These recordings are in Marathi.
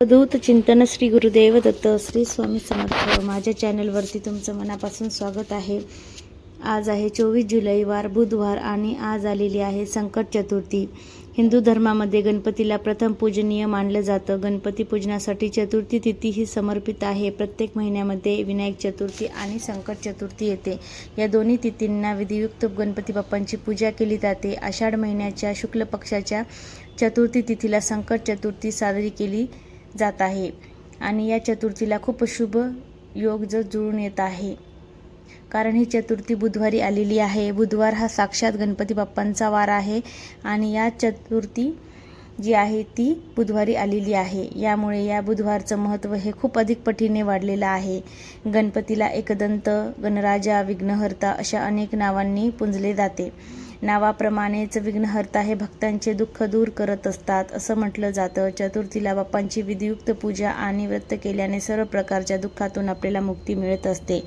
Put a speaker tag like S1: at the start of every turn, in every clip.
S1: दूत चिंतन श्री गुरुदेव दत्त श्री स्वामी समर्थ. माझ्या चॅनलवरती तुमचं मनापासून स्वागत आहे. आज आहे चोवीस जुलै वार बुधवार आणि आज आलेली आहे संकट चतुर्थी. हिंदू धर्मामध्ये गणपतीला प्रथम पूजनीय मानलं जातं. गणपती पूजनासाठी चतुर्थी तिथी ही समर्पित आहे. प्रत्येक महिन्यामध्ये विनायक चतुर्थी आणि संकट चतुर्थी येते. या दोन्ही तिथींना विधियुक्त गणपती बाप्पांची पूजा केली जाते. आषाढ महिन्याच्या शुक्ल पक्षाच्या चतुर्थी तिथीला संकट चतुर्थी साजरी केली जात आहे. आणि या चतुर्थीला खूप शुभ योग ज जुळून येत आहे. कारण ही चतुर्थी बुधवारी आलेली आहे. बुधवार हा साक्षात गणपती बाप्पांचा वार आहे. आणि या चतुर्थी जी आहे ती बुधवारी आलेली आहे. यामुळे या बुधवारचं महत्त्व हे खूप अधिक पटीने वाढलेलं आहे. गणपतीला एकदंत गणराजा विघ्नहर्ता अशा अनेक नावांनी पुंजले जाते. नावाप्रमाणेच विघ्नहर्ता हे भक्तांचे दुःख दूर करत असतात असं म्हटलं जातं. चतुर्थीला बाप्पांची विधियुक्त पूजा आणि व्रत केल्याने सर्व प्रकारच्या दुःखातून आपल्याला मुक्ती मिळत असते.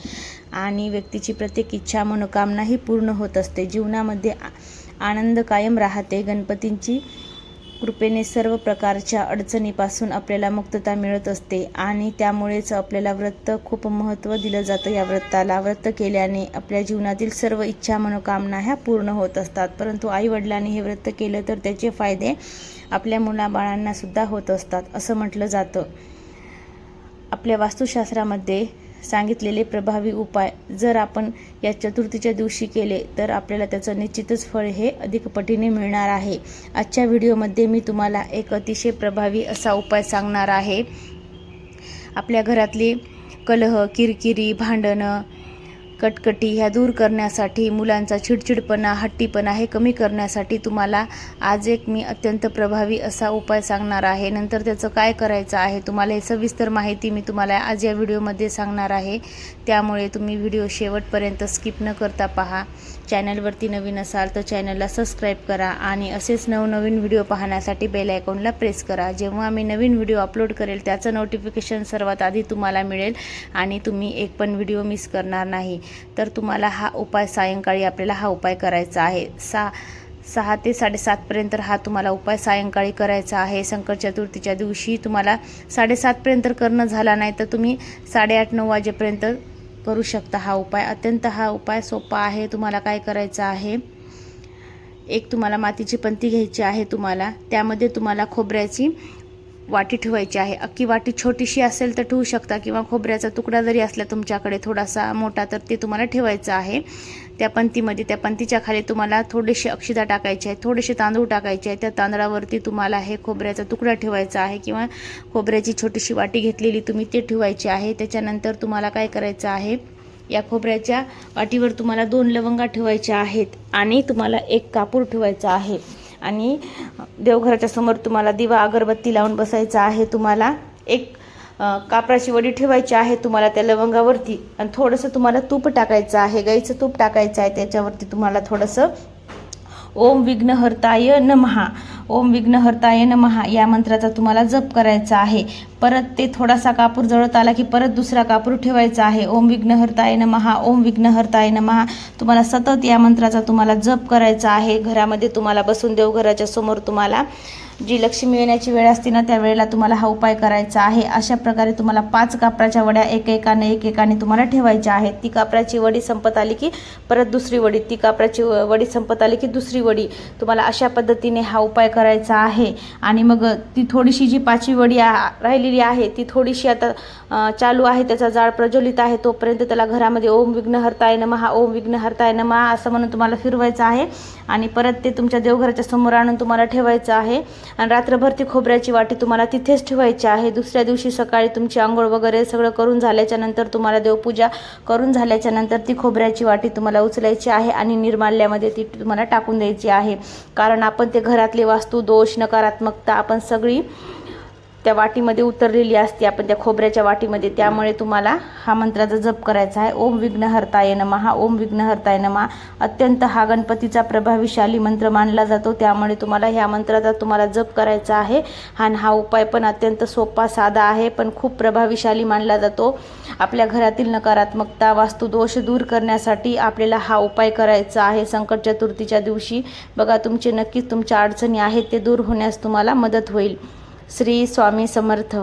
S1: आणि व्यक्तीची प्रत्येक इच्छा मनोकामनाही पूर्ण होत असते. जीवनामध्ये आ- आनंद कायम राहते. गणपतींची कृपेने सर्व प्रकारच्या अडचणीपासून आपल्याला मुक्तता मिळत असते आणि त्यामुळेच आपल्याला व्रत खूप महत्त्व दिलं जातं. या व्रताला व्रत केल्याने आपल्या जीवनातील सर्व इच्छा मनोकामना ह्या पूर्ण होत असतात. परंतु आईवडिलांनी हे व्रत केलं तर त्याचे फायदे आपल्या मुलाबाळांनासुद्धा होत असतात असं म्हटलं जातं. आपल्या वास्तुशास्त्रामध्ये सांगितलेले प्रभावी उपाय जर आपण या चतुर्थीच्या दिवशी केले तर आपल्याला त्याचं निश्चितच फळ हे अधिक पटीने मिळणार आहे. आजच्या व्हिडिओमध्ये मी तुम्हाला एक अतिशय प्रभावी असा उपाय सांगणार आहे. आपल्या घरातली कलह किरकिरी भांडणं कटकटी ह्या दूर करण्यासाठी मुलांचा चिडचिडपणा हट्टीपणा हे कमी करण्यासाठी तुम्हाला आज एक मी अत्यंत प्रभावी असा उपाय सांगणार आहे. नंतर त्याचं काय करायचं आहे तुम्हाला हे सविस्तर माहिती मी तुम्हाला आज या व्हिडिओमध्ये सांगणार आहे. त्यामुळे तुम्ही व्हिडिओ शेवटपर्यंत स्किप न करता पहा. चॅनलवरती नवीन असाल तर चॅनलला सबस्क्राईब करा आणि असेच नवनवीन व्हिडिओ पाहण्यासाठी बेल आयकॉनला प्रेस करा. जेव्हा मी नवीन व्हिडिओ अपलोड करेल त्याचं नोटिफिकेशन सर्वात आधी तुम्हाला मिळेल आणि तुम्ही एक पण व्हिडिओ मिस करणार नाही. तर तुम्हाला हा उपाय सायंकाळी आपल्याला हा उपाय करायचा आहे. सा सहा ते साडेसातपर्यंत हा तुम्हाला उपाय सायंकाळी करायचा आहे. संकट चतुर्थीच्या दिवशी तुम्हाला साडेसातपर्यंत करणं झाला नाही तर तुम्ही साडेआठ नऊ वाजेपर्यंत करू शकता हा उपाय. अत्यंत हा उपाय सोपा आहे. तुम्हाला काय करायचं आहे? एक तुम्हाला मातीची पंती घ्यायची आहे तुम्हाला. त्यामध्ये तुम्हाला खोबऱ्याची वाटी ठेवायची आहे. अख्खी वाटी छोटीशी असेल तर ठेवू शकता किंवा खोबऱ्याचा तुकडा जरी असला तुमच्याकडे थोडासा मोठा तर ते तुम्हाला ठेवायचं आहे. त्या पंतीमध्ये त्या पंतीच्या खाली तुम्हाला थोडेसे अक्षिदा टाकायचे आहे थोडेसे तांदूळ टाकायचे आहे त्या तांदळावरती तुम्हाला हे खोबऱ्याचा तुकडा ठेवायचा आहे किंवा खोबऱ्याची छोटीशी वाटी घेतलेली तुम्ही ते ठेवायची आहे. त्याच्यानंतर तुम्हाला काय करायचं आहे? या खोबऱ्याच्या वाटीवर तुम्हाला दोन लवंगा ठेवायच्या आहेत आणि तुम्हाला एक कापूर ठेवायचा आहे. आणि देवघराच्या समोर तुम्हाला दिवा अगरबत्ती लावून बसायचा आहे. तुम्हाला एक कापराची वडी ठेवायची आहे तुम्हाला त्या लवंगावरती. आणि थोडंसं तुम्हाला तूप टाकायचं आहे. गाईचं तूप टाकायचं आहे. त्याच्यावरती तुम्हाला थोडंसं ओम विघ्नहर्ताय नमहा. ओम विघ्नहर्ताय नमहा या मंत्राचा तुम्हाला जप करायचा आहे. परत ते थोडासा कापूर जळत आला की परत दुसरा कापूर ठेवायचा आहे. ओम विघ्नहर्ताय नमहा ओम विघ्नहर्ताय नमहा तुम्हाला सतत या मंत्राचा तुम्हाला जप करायचा आहे. घरामध्ये तुम्हाला बसून देवघराच्या समोर तुम्हाला जी लक्ष्मी येण्याची वेळ असते ना त्या वेळेला तुम्हाला हा उपाय करायचा आहे. अशा प्रकारे तुम्हाला पाच कापराच्या वड्या एकेकाने एकेकाने तुम्हाला ठेवायच्या आहेत. ती कापराची वडी संपत आली की परत दुसरी वडी. ती कापराची वडी संपत आली की दुसरी वडी. तुम्हाला अशा पद्धतीने हा उपाय करायचा आहे. आणि मग ती थोडीशी जी पाचवी वडी राहिलेली आहे ती थोडीशी आता चालू आहे त्याचा जाळ प्रज्वलित आहे तोपर्यंत त्याला घरामध्ये ओम विघ्नहर्ताय नमहा ओम विघ्नहर्ताय नमहा असं म्हणून तुम्हाला फिरवायचं आहे. आणि परत ते तुमच्या देवघराच्या समोर आणून तुम्हाला ठेवायचं आहे. आणि रात्रभर ती खोबऱ्याची वाटी तुम्हाला तिथेच ठेवायची आहे. दुसऱ्या दिवशी सकाळी तुमची आंघोळ वगैरे सगळं करून झाल्याच्यानंतर तुम्हाला देवपूजा करून झाल्याच्यानंतर ती खोबऱ्याची वाटी तुम्हाला उचलायची आहे आणि निर्माल्यामध्ये ती तुम्हाला टाकून द्यायची आहे. कारण आपण ते घरातले वास्तू दोष नकारात्मकता आपण सगळी त्या वाटीमध्ये उतरलेली असते आपण त्या खोबऱ्याच्या वाटीमध्ये. त्यामुळे तुम्हाला हा मंत्राचा जप करायचा आहे. ओम विघ्नहर्ताय नमः ओम विघ्नहर्ताय नमा. अत्यंत हा गणपतीचा प्रभावीशाली मंत्र मानला जातो. त्यामुळे तुम्हाला ह्या मंत्राचा तुम्हाला जप करायचा आहे. आणि हा उपाय पण अत्यंत सोपा साधा आहे पण खूप प्रभावीशाली मानला जातो. आपल्या घरातील नकारात्मकता वास्तुदोष दूर करण्यासाठी आपल्याला हा उपाय करायचा आहे संकट चतुर्थीच्या दिवशी. बघा तुमचे नक्कीच तुमच्या अडचणी आहेत ते दूर होण्यास तुम्हाला मदत होईल. श्री स्वामी समर्थ.